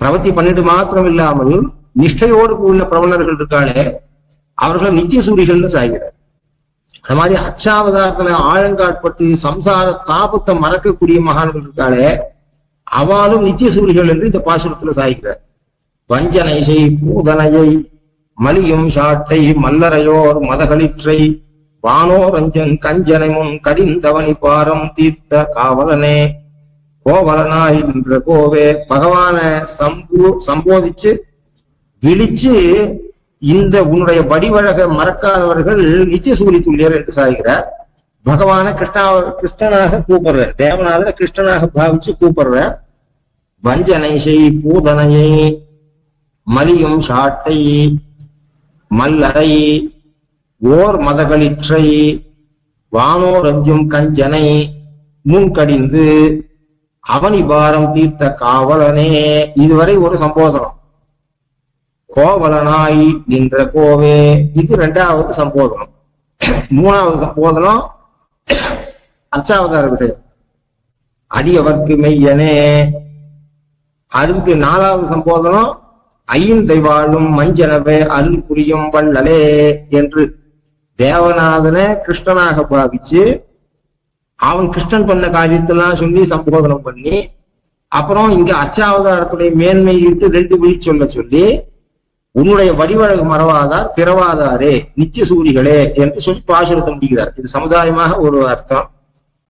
பிரவத்தி பண்ணிட்டு மாத்திரம் இல்லாமல் நிஷ்டையோடு உள்ள பிரபலர்கள் இருக்காளே அவர்கள் நித்திய சூரிகள்னு சாய்கிறார். அது மாதிரி அச்சாவதாரத்துல ஆழங்காட்பட்டு சம்சார தாபத்தை மறக்கக்கூடிய மகான்கள் இருக்காளே அவளும் நித்திய சூரிகள் என்று இந்த பாசுரத்துல சாய்க்கிறார் வஞ்சனை செய் பூதனையை மலியும் ஷாட்டை மல்லரையோர் மதகளிற்றை வானோரஞ்சன் கஞ்சனை முன் கடிந்தவனி பாரம் தீர்த்த காவலனே கோவலனாய் நின்ற கோவே பகவான சம்பு சம்போதிச்சு விழிச்சு இந்த உன்னுடைய வடிவழக மறக்காதவர்கள் நித்திய சூரி துல்லியர் என்று சாய்கிறார். பகவான கிருஷ்ணா கிருஷ்ணனாக கூப்பிடுற தேவநாதன கிருஷ்ணனாக பாவிச்சு கூப்பிடுற வஞ்சனை செய் பூதனையை மலியும் சாட்டை மல்லரை ஓர் மதகளிற்றை வானோரஞ்சும் கஞ்சனை முன்கடிந்து அவனிபாரம் தீர்த்த காவலனே. இதுவரை ஒரு சம்போதனம். கோவலனாய் நின்ற கோவே. இது ரெண்டாவது சம்போதனம். மூணாவது சம்போதனம். அச்சாவதார விஷயம் அடியவர்க்கு மெய்யனே. அதுக்கு நாலாவது சம்போதனம். ஐயந்தை வாழும் மஞ்சனவே அருள் புரியும் வள்ளலே என்று தேவநாதனை கிருஷ்ணனாக பாவிச்சு அவன் கிருஷ்ணன் பண்ண காரியத்தெல்லாம் சொல்லி சம்போதனம் பண்ணி அப்புறம் இங்க அச்சாவதாரத்துடைய மேன்மை இட்டு ரெண்டு விழி சொல்ல சொல்லி உன்னுடைய வடிவழகு மறவாதார் பிறவாதாரே நித்திய சூரிகளே என்று சொல்லி பாசுரத்தை முடிக்கிறார். இது சமுதாயமாக ஒரு அர்த்தம்.